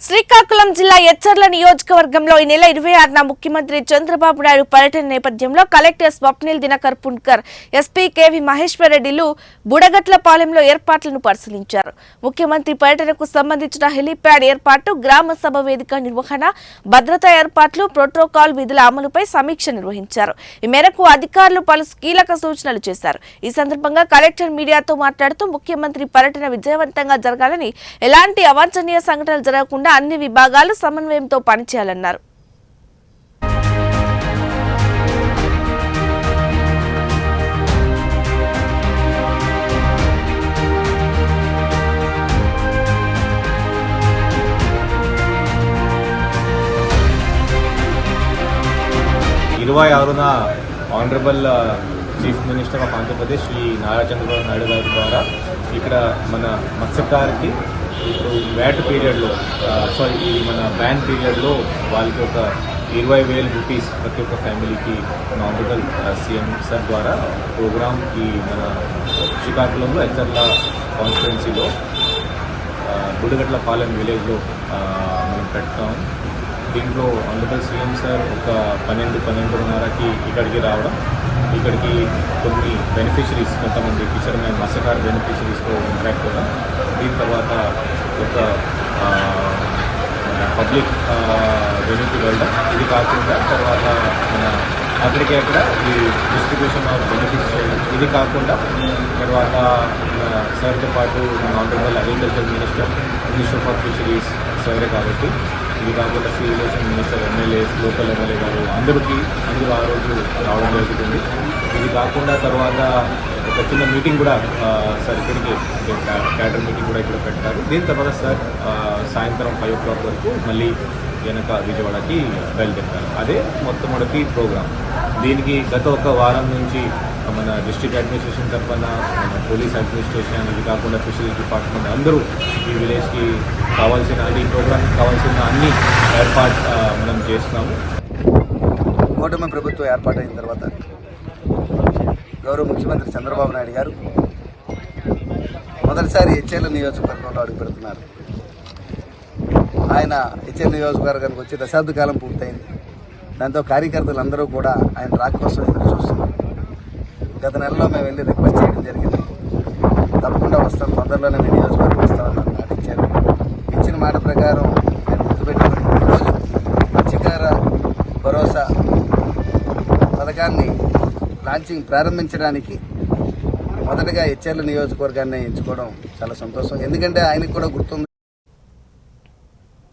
శ్రీకాకుళం జిల్లా ఎచ్చర్ల నియోజకవర్గంలో ఈ నెల ఇరవై ఆరున ముఖ్యమంత్రి చంద్రబాబు నాయుడు పర్యటన నేపథ్యంలో collector Swapnil Dinakar Punkar SP K V Maheshwar రెడ్డిలు బుడగట్లపాలెంలో ఏర్పాట్లను పరిశీలించారు. ముఖ్యమంత్రి పర్యటనకు సంబంధించిన హెలీప్యాడ్ ఏర్పాటు గ్రామ సభ వేదిక నిర్వహణ భద్రతా ఏర్పాట్లు ప్రోటోకాల్ విధుల అమలుపై సమీక్ష నిర్వహించారు. ఈ మేరకు అధికారులు పలు కీలక సూచనలు చేశారు. ఈ సందర్భంగా కలెక్టర్ మీడియాతో మాట్లాడుతూ ముఖ్యమంత్రి పర్యటన విజయవంతంగా జరగాలని ఎలాంటి అవాంఛనీయ సంఘటనలు జరగకుండా అన్ని విభాగాలు సమన్వయంతో పనిచేయాలన్నారు. ఇరవై ఆరున honourable chief minister of Andhra Pradesh Shri Nara Chandrababu Naidu గారి ద్వారా ఇక్కడ మన మత్స్యకారికి ఇప్పుడు వ్యాట్ పీరియడ్లో సారీ ఇది మన బ్యాన్ పీరియడ్లో వాళ్ళకి ఒక ఇరవై వేల రూపీస్ ప్రతి ఒక్క ఫ్యామిలీకి నామినల్ సీఎం సార్ ద్వారా ప్రోగ్రామ్ ఈ మన శ్రీకాకుళంలో ఎచ్చర్ల కాన్స్టిట్యున్సీలో గుడిగట్ల పాలెం విలేజ్లో మనం పెడతాం. దీంట్లో ఆనరబుల్ సీఎం సార్ ఒక పన్నెండు పన్నెండున్నరకి ఇక్కడికి రావడం ఇక్కడికి కొన్ని బెనిఫిషరీస్ కొంతమంది ఫిషర్మెన్ మత్స్యకార బెనిఫిషరీస్తో ఇంటరాక్ట్ అవ్వడం. దీని తర్వాత ఒక పబ్లిక్ వెనుక వెళ్ళడం. ఇది కాకుండా తర్వాత మన అక్కడికి అక్కడ ఈ డిస్ట్రిబ్యూషన్ ఆఫ్ బెనిఫిట్స్ చేయడం. ఇది కాకుండా తర్వాత సార్తో పాటు మన honourable agriculture minister minister of fisheries సరే కాబట్టి ఇది కాకుండా సివిలేషన్ మినిస్టర్ ఎమ్మెల్యేస్ లోకల్ ఎమ్మెల్యే గారు అందరికీ అందరూ ఆ రోజు రావడం జరుగుతుంది. ఇది కాకుండా తర్వాత ఒక చిన్న మీటింగ్ కూడా సార్ ఇక్కడికి క్యాటర్ మీటింగ్ కూడా ఇక్కడ పెట్టారు. దీని తర్వాత సార్ సాయంత్రం ఫైవ్ ఓ క్లాక్ వరకు మళ్ళీ వెనక విజయవాడకి బయలుదేరారు అదే మొట్టమొదటి ప్రోగ్రామ్. దీనికి గత ఒక వారం నుంచి మన డిస్ట్రిక్ట్ అడ్మినిస్ట్రేషన్ తరఫున మన పోలీస్ అడ్మినిస్ట్రేషన్ ఇది కాకుండా ఫిషరీస్ డిపార్ట్మెంట్ అందరూ ఈ విలేజ్కి కావాల్సిన అన్ని ప్రోగ్రామ్కి కావాల్సిన అన్ని ఏర్పాటు మనం చేస్తున్నాము. కూటమి ప్రభుత్వం ఏర్పాటైన తర్వాత గౌరవ ముఖ్యమంత్రి చంద్రబాబు నాయుడు గారు మొదటిసారి హెచ్ఎల్ నియోజకవర్గంలో అడుగు పెడుతున్నారు ఆయన హెచ్ఎల్ నియోజకవర్గానికి వచ్చి దశాబ్ద కాలం పూర్తయింది. దాంతో కార్యకర్తలు అందరూ కూడా ఆయన రాక కోసం ఎదురు చూస్తున్నారు. గత నెలలో మేము వెళ్ళి రిక్వెస్ట్ చేయడం జరిగింది. తప్పకుండా వస్తాను తొందరలోనే మీ నియోజకవర్గం వస్తామని నాకు మాట ఇచ్చారు. ఇచ్చిన మాట ప్రకారం నేను గుర్తుపెట్టుకుని ఈరోజు మత్స్యకార భరోసా పథకాన్ని లాంచింగ్ ప్రారంభించడానికి మొదటగా హెచ్ఎల్ నియోజకవర్గాన్ని ఎంచుకోవడం చాలా సంతోషం. ఎందుకంటే ఆయనకు కూడా గుర్తుంది